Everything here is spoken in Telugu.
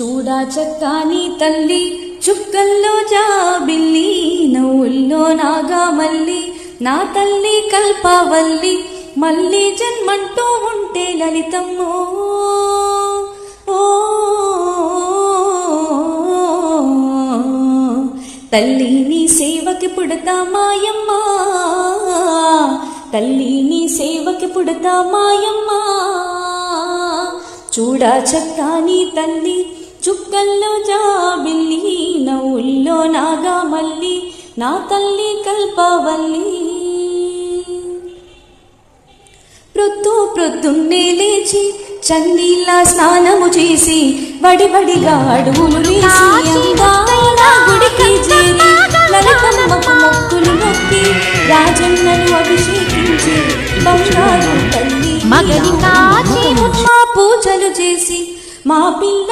చూడా చక్కాని తల్లి చుక్కల్లో జాబిల్లి నవ్వుల్లో నాగా మల్లి నా తల్లి కల్పవల్లి మళ్ళీ జన్మంటూ ఉంటే లలితమ్మో. ఓ తల్లి నీ సేవకి పుడతా మాయమ్మ. తల్లి నీ సేవకి పుడతా మాయమ్మ. చూడా చక్కాని తల్లి చుక్కల్లో జాబిల్లి నవ్వుల్లో నాగా మల్లి నా తల్లి కల్పవల్లి. ప్రొద్దు ప్రొద్దున్నే లేచి చన్నీళ్ళ స్నానము చేసి వడివడిగా అడుగులు వేసి గుడికి చేరి లలితమ్మకు మొక్కులు మొక్కి రాజన్నను అభిషేకించి బంగారు తల్లి మా పూజలు చేసి మా పిల్ల